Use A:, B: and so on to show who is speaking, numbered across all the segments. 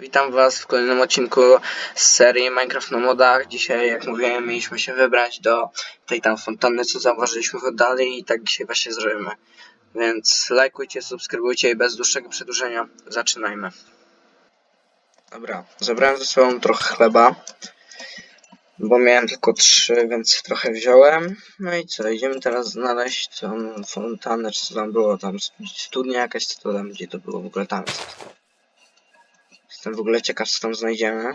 A: Witam Was w kolejnym odcinku z serii Minecraft na modach. Dzisiaj, jak mówiłem, mieliśmy się wybrać do tej tam fontanny, co zauważyliśmy w oddali i tak dzisiaj właśnie zrobimy. Więc lajkujcie, subskrybujcie i bez dłuższego przedłużenia zaczynajmy. Dobra, zabrałem ze sobą trochę chleba, bo miałem tylko trzy, więc trochę wziąłem. No i co, idziemy teraz znaleźć tą fontannę, czy co tam było, tam studnia jakaś, co to tam, gdzie to było w ogóle tam. Jestem w ogóle ciekaw, co tam znajdziemy.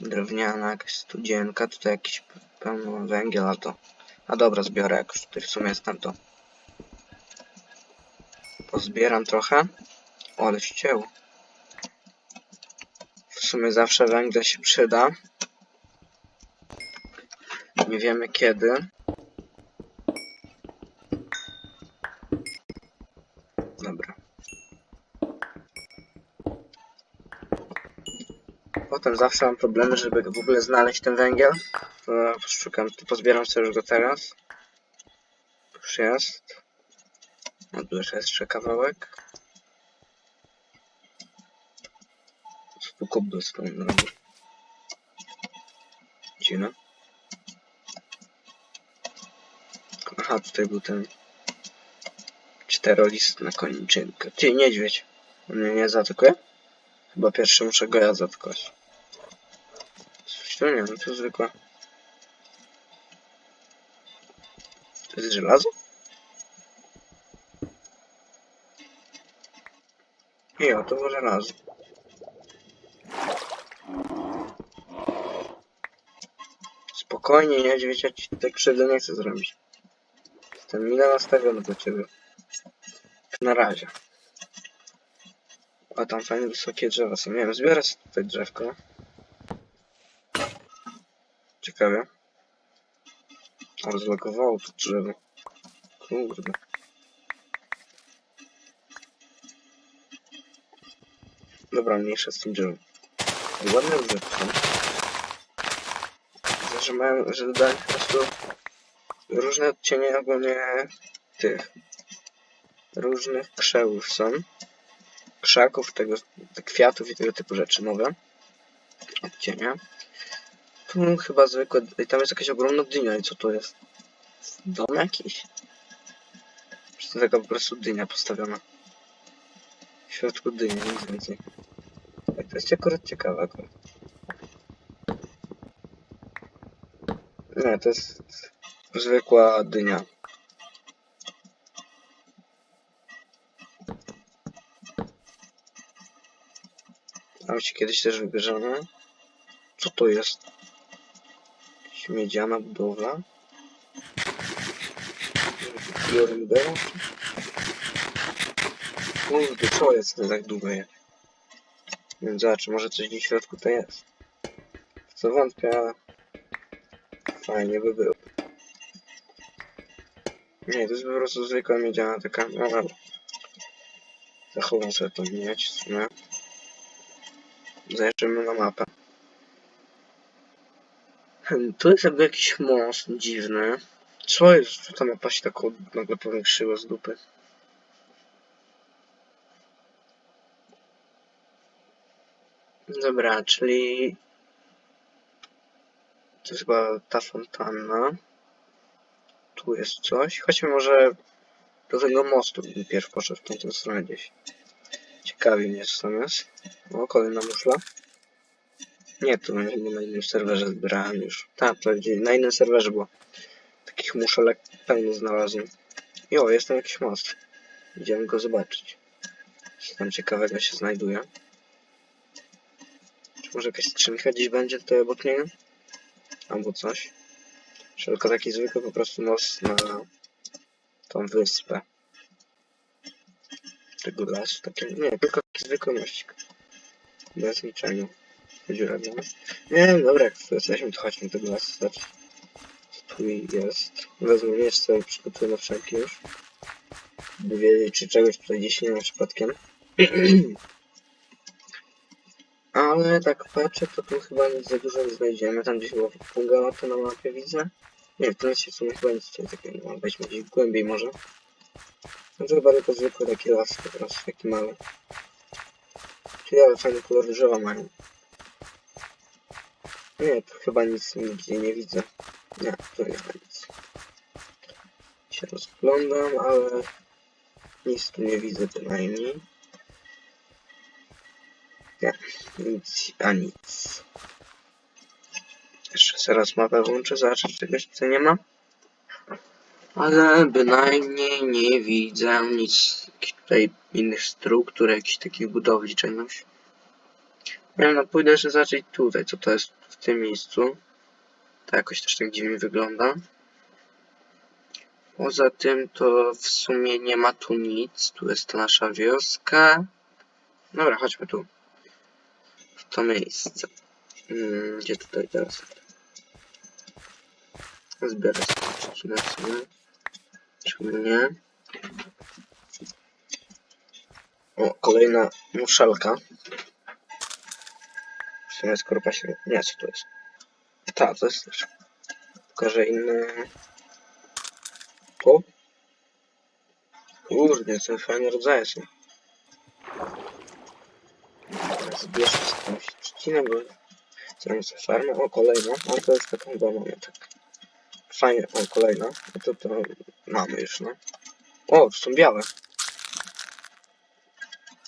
A: Drewniana jakaś studzienka, tutaj jakiś pełno węgiel, a to... A dobra, zbiorę, jak już tutaj w sumie jestem, to... Pozbieram trochę. O, ale ścięło. W sumie zawsze węgiel się przyda. Nie wiemy kiedy. Dobra. Potem zawsze mam problemy, żeby w ogóle znaleźć ten węgiel. To szukam, to pozbieram sobie już go teraz. Już jest. No tu jeszcze jeszcze kawałek. Tu cobblestone robię. Dziwne. Aha, tutaj był ten czterolist na koniczynkę. Ty, niedźwiedź. On mnie nie zaatakuje? Chyba pierwszy muszę go ja zatkać. Nie, no to zwykłe. To jest żelazo? Nie, to było żelazo. Spokojnie, niedźwiedź, ja ci tutaj krzywdę nie chcę zrobić. Jestem mile nastawiony do ciebie. Na razie. A tam fajne wysokie drzewa są. Nie wiem, zbiorę sobie tutaj drzewko. Ciekawe. Ale zlogowało to drzewo. Kurde. Dobra, mniejsza z tym drzewem. Ładne drzewko. Widzę, że mają, że dodają po prostu różne odcienie ogólnie tych różnych krzewów są krzaków, tego, kwiatów i tego typu rzeczy nowe. Odcienia. Tu chyba zwykłe, i tam jest jakaś ogromna dynia i co to jest? Dom jakiś? Czy to taka po prostu dynia postawiona? W środku dyni, nic więcej. Tak, to jest akurat ciekawe akurat. Nie, to jest zwykła dynia. Tam się kiedyś też wybierzemy. Co to jest? Miedziana budowla. Florida? Kurde, co jest to tak? Nie wiem, zobacz, może coś gdzieś w środku to jest. Co wątpię, ale fajnie by było. Nie, to jest po prostu zwykła miedziana taka, no ale zachowam sobie tą miedź w sumie. Zajrzymy na mapę. Hmm, Tu jest jakby jakiś most dziwny. Co jest? Co ta mapa się tak nagle powiększyła z dupy? Dobra, czyli... To jest chyba ta fontanna. Tu jest coś. Chodźmy może do tego mostu. bym Pierw poszedł w tamtą stronę gdzieś. Ciekawi mnie co tam jest. O, kolejna muszla. Nie, to na na innym serwerze zbierałem już. Tak, gdzie na innym serwerze było. Takich muszelek pełno znalazłem. I o, jest tam jakiś most. Idziemy go zobaczyć. Co tam ciekawego się znajduje. Czy może jakaś skrzynka gdzieś będzie tutaj obok niego? Albo coś. Czy tylko taki zwykły po prostu most na tą wyspę. Tego lasu, takie, nie, tylko taki zwykły mościk. Bez niczego. Nie ma. Nie, dobra, jak jesteśmy, to chodźmy lasu zobaczyć. Co tu jest. Wezmę miecz sobie, przygotuję na wszelki już. By wiedzieć, czy czegoś tutaj gdzieś nie ma przypadkiem. Ale tak patrzę, to tu chyba nic za dużo nie znajdziemy. Tam gdzieś było Pungala, to na mapie widzę. Nie, tym się w sumie chyba nic tutaj takiego ma. Weźmy gdzieś głębiej może. No to chyba tylko zwykły taki las po prostu, taki mały. Ty, ale fajny kolor drzewa mają. Nie, tu chyba nic nigdzie nie widzę. Nie, tu nie ma nic. Się rozglądam, ale nic tu nie widzę bynajmniej. Nie, nic, a nic. Jeszcze zaraz mapę włączę, zobaczę, czegoś tutaj nie ma. Ale bynajmniej nie widzę nic tutaj innych struktur, jakichś takich budowli czegoś. Nie no pójdę jeszcze zobaczyć tutaj, co to jest w tym miejscu. To jakoś też tak dziwnie wygląda. Poza tym to w sumie nie ma tu nic. Tu jest ta nasza wioska. Dobra, chodźmy tu. W to miejsce. Mm, gdzie tutaj teraz? Sobie trzcinę w sumie. Czemu nie? O, kolejna muszelka. Sumie skorupa się... Nie, co to jest? Ta, to jest też. Pokażę inne... O! Kurde, co fajne rodzaje są. Sobie jakąś trzcinę, bo sobie farmę. O, kolejna. A to jest taką chyba mamy, tak. Fajnie, o, kolejna. No to to mamy już, no. O, są białe.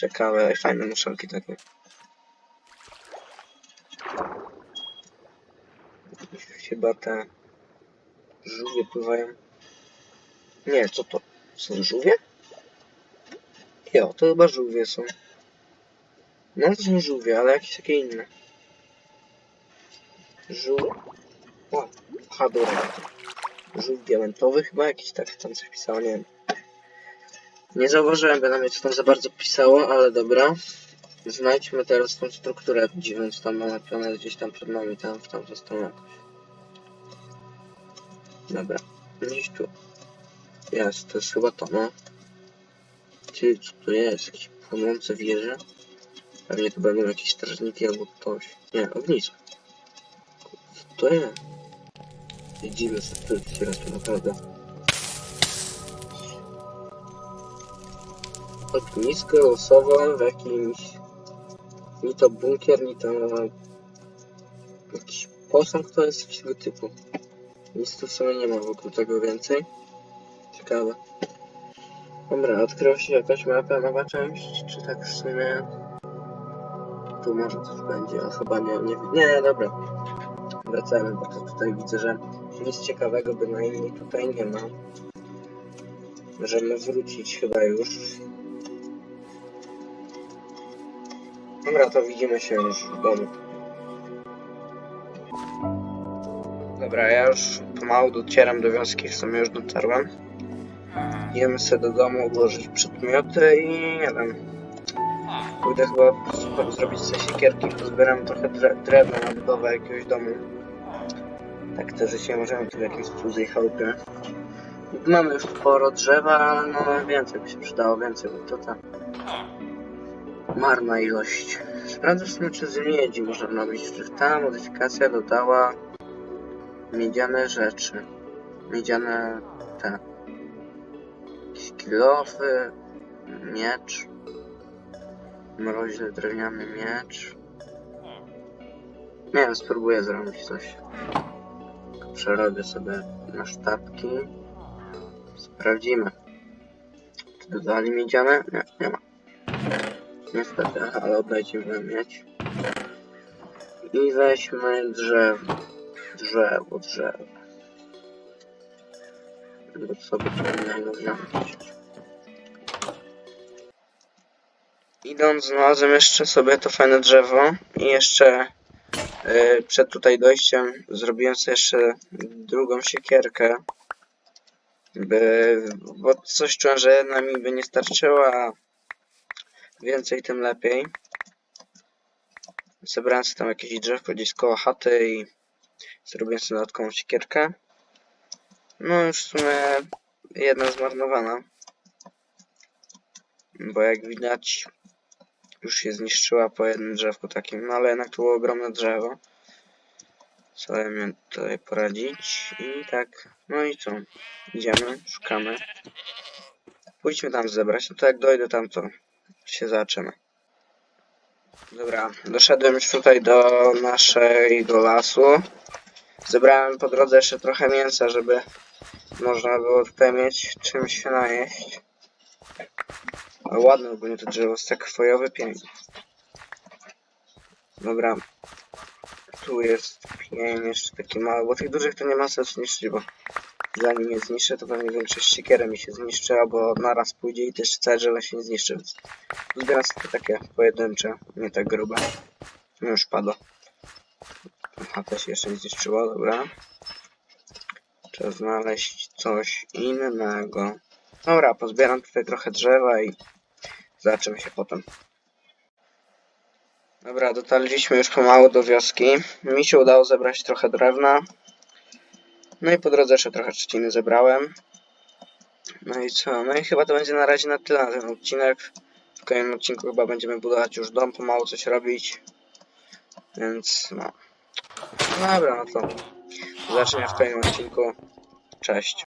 A: Ciekawe, fajne muszelki takie. Chyba te żółwie pływają. Nie, co to? Są żółwie? Jo, to chyba żółwie są. No to są żółwie, ale jakieś takie inne. Żół... O, hadura. Żółw diamentowy chyba jakiś tak tam coś pisało, nie wiem. Nie zauważyłem, by na mnie co tam za bardzo pisało, ale dobra. Znajdźmy teraz tą strukturę dziwną, co tam jest gdzieś tam przed nami, tam w tamtą stronę. Dobra, gdzieś tu. Jest, to jest chyba to, no. Ty, co to jest? Jakieś płonące wieże? Pewnie to będą jakieś strażniki albo ktoś. Nie, ognisko. Co to jest? Dziwne struktury tu naprawdę. Ognisko losowe w jakimś... Ni to bunkier, ni to... Jakiś posąg to jest tego typu. Nic tu w sumie nie ma wokół tego więcej. Ciekawe. Dobra, odkryła się jakaś mapa, nowa część, czy tak w sumie... Tu może coś będzie, a chyba nie, nie... Nie, dobra. Wracamy, bo to tutaj widzę, że nic ciekawego bynajmniej tutaj nie ma. Możemy wrócić chyba już. Dobra, to widzimy się już w domu. Dobra, ja już pomału docieram do wioski, w sumie już dotarłem. Idziemy sobie do domu odłożyć przedmioty i nie wiem. Pójdę chyba zrobić sobie siekierki, pozbieram trochę dre drewna na budowę jakiegoś domu. Tak to życie możemy tu w jakiejś cudzej chałupie. Mamy już sporo drzewa, ale no więcej by się przydało, więcej, bo to ta marna ilość. Sprawdzę w sumie czy z miedzi można robić, czy ta modyfikacja dodała miedziane rzeczy. Miedziane te kilofy, miecz, mroźny drewniany miecz. Nie wiem, spróbuję zrobić coś. Przerobię sobie na sztabki. Sprawdzimy. Czy dodali miedziane? Nie, nie ma. Niestety, ale oddajcie mi mieć. I weźmy drzewo. Drzewo, drzewo. Lub sobie. Idąc znalazłem jeszcze sobie to fajne drzewo i jeszcze yy, przed tutaj dojściem zrobiłem sobie jeszcze drugą siekierkę. By, bo coś czułem, że jedna mi by nie starczyła, więcej tym lepiej. Zebrałem sobie tam jakieś drzewko gdzieś koło chaty i zrobiłem sobie dodatkową siekierkę. No już w sumie jedna zmarnowana. Bo jak widać już się zniszczyła po jednym drzewku takim, no ale jednak to było ogromne drzewo. Co mi tutaj poradzić i tak, no i co? Idziemy, szukamy. Pójdźmy tam zebrać, no to jak dojdę tam to się zaczyna. Dobra, doszedłem już tutaj do naszego lasu. Zebrałem po drodze jeszcze trochę mięsa, żeby można było tutaj mieć czymś się najeść. Ale ładne ogólnie to drzewo, sekwojowy pień. Dobra. Tu jest pień jeszcze taki mały, bo tych dużych to nie ma sensu niszczyć, bo zanim je zniszczę, to pewnie większość siekierem mi się zniszczy, albo naraz pójdzie i też całe drzewo się nie zniszczy, więc zbieram sobie takie pojedyncze, nie tak grube. Już pada. Aha, się jeszcze nie zniszczyło, dobra. Trzeba znaleźć coś innego. Dobra, pozbieram tutaj trochę drzewa i zobaczymy się potem. Dobra, dotarliśmy już pomału do wioski. Mi się udało zebrać trochę drewna. No i po drodze jeszcze trochę trzciny zebrałem. No i co? No i chyba to będzie na razie na tyle na ten odcinek. W kolejnym odcinku chyba będziemy budować już dom, pomału coś robić. Więc no. Dobra, no to do w kolejnym odcinku. Cześć.